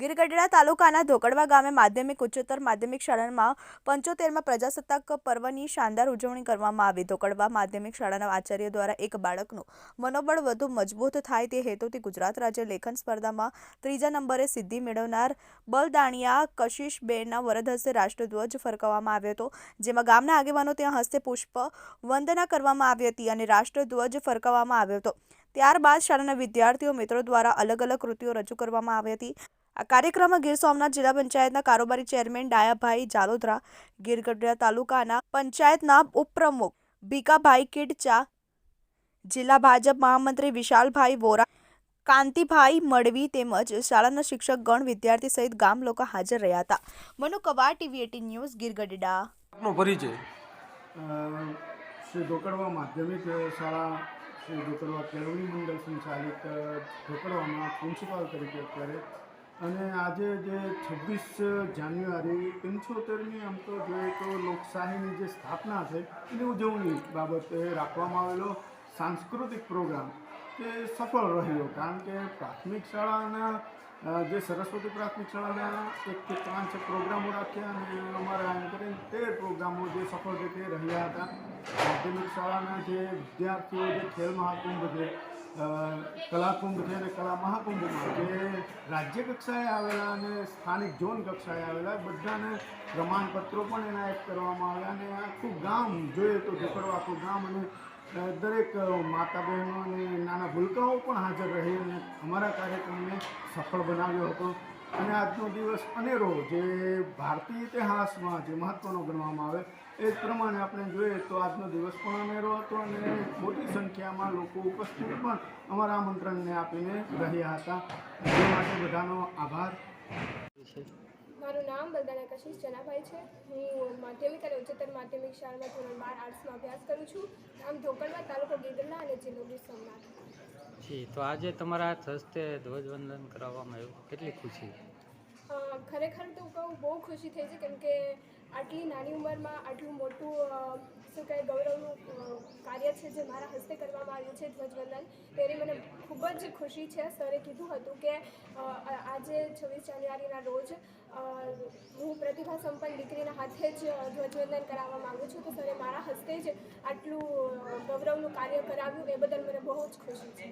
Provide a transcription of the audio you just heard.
ગીરગઢડા તાલુકાના ધોકડવા ગામે માધ્યમિક, ઉચ્ચતર માધ્યમિક શાળામાં પંચોતેરમાં પ્રજાસત્તાક પર્વની શાનદાર ઉજવણી કરવામાં આવી. ધોકડવા માધ્યમિક શાળાના આચાર્ય દ્વારા એક બાળકનું મનોબળ વધુ મજબૂત થાય તે હેતુથી ગુજરાત રાજ્ય લેખન સ્પર્ધામાં ત્રીજા નંબરે સિદ્ધિ મેળવનાર બલદાણિયા કશિશબેનના વરદ હસ્તે રાષ્ટ્રધ્વજ ફરકાવવામાં આવ્યો હતો, જેમાં ગામના આગેવાનો ત્યાં હસ્તે પુષ્પ વંદના કરવામાં આવી હતી અને રાષ્ટ્રધ્વજ ફરકાવવામાં આવ્યો હતો. ત્યારબાદ શાળાના વિદ્યાર્થીઓ મિત્રો દ્વારા અલગ અલગ કૃતિઓ રજૂ કરવામાં આવી હતી. આ કાર્યક્રમમાં ગીર સોમનાથ જિલ્લા પંચાયતના કારોબારી ચેરમેન ડાયાભાઈ જાલોદરા ગીરગઢડા તાલુકાના પંચાયતના ઉપપ્રમુખ ભીકાભાઈ કિડચા જિલ્લા ભાજપ મહામંત્રી વિશાલભાઈ વોરા કાંતિભાઈ મડવી તેમજ શાળાના શિક્ષક ગણ વિદ્યાર્થી સહિત ગામ લોકો હાજર રહ્યા હતા. મનુ કવા ટીવી એટીન ન્યૂઝ ગીરગઢડા આપનો પરિચય. શ્રી ઢોકડવા માધ્યમિક શાળા શ્રી ઢોકડવા કેળવણી મંડળ સંચાલિત ઢોકડવામાં પ્રિન્સિપાલ તરીકે અત્યારે અને આજે જે છવ્વીસ જાન્યુઆરી પંચોતેરમી આમ તો જોઈએ તો લોકશાહીની જે સ્થાપના છે, એની ઉજવણી બાબતે રાખવામાં આવેલો સાંસ્કૃતિક પ્રોગ્રામ તે સફળ રહ્યો. કારણ કે પ્રાથમિક શાળાના જે સરસ્વતી પ્રાથમિક શાળાના એકથી પાંચ પ્રોગ્રામો રાખ્યા અને અમારા એમ કરીને તેર પ્રોગ્રામો જે સફળ રીતે રહ્યા હતા. માધ્યમિક શાળાના જે વિદ્યાર્થીઓ જે ખેલ મહાકુંભ છે કલાકુંભ છે અને કલા મહાકુંભમાં જે રાજ્ય કક્ષાએ આવેલા અને સ્થાનિક ઝોન કક્ષાએ આવેલા બધાને પ્રમાણપત્રો પણ એનાયત કરવામાં આવ્યા અને આખું ગામ જોઈએ તો ઢોકળવા આખું ગામ અને દરેક માતા બહેનો અને નાના ભૂલકાઓ પણ હાજર રહી અને અમારા કાર્યક્રમને સફળ બનાવ્યો હતો. અને આજનો દિવસ અનેરો જે ભારતીય ઇતિહાસમાં જે મહત્ત્વનો ગણવામાં આવે એ જ પ્રમાણે આપણે જોઈએ તો આજનો દિવસ પણ અનેરો હતો અને મોટી સંખ્યામાં લોકો ઉપસ્થિત પણ અમારા આમંત્રણને આપીને રહ્યા હતા. એ માટે બધાનો આભાર. મારું નામ બલદાના કશિશ જનાભાઈ છે. હું માધ્યમિક અને ઉચ્ચતર માધ્યમિક શાળામાં ધોરણ બાર આર્ટ્સમાં અભ્યાસ કરું છું. આમ ધોકડમાં તાલુકો ગીદરના અને જિલ્લો ગીર સોમનાથ જી તો આજે તમારા હસ્તે ધ્વજવંદન કરાવવામાં આવ્યું. કેટલી ખુશી. ખરેખર તો કહું, બહુ ખુશી થઈ છે કેમ કે આટલી નાની ઉંમરમાં આટલું મોટું શું કહે ગૌરવનું કાર્ય છે જે મારા હસ્તે કરવામાં આવ્યું છે ધ્વજવંદન તેની મને ખૂબ જ ખુશી છે. સરે કીધું હતું કે આજે છવ્વીસ જાન્યુઆરીના રોજ હું પ્રતિભા સંપન્ન દીકરીના હાથે જ ધ્વજવંદન કરાવવા માગું છું. તો સરે મારા હસ્તે જ આટલું ગૌરવનું કાર્ય કરાવ્યું. એ બદલ મને બહુ જ ખુશી છે.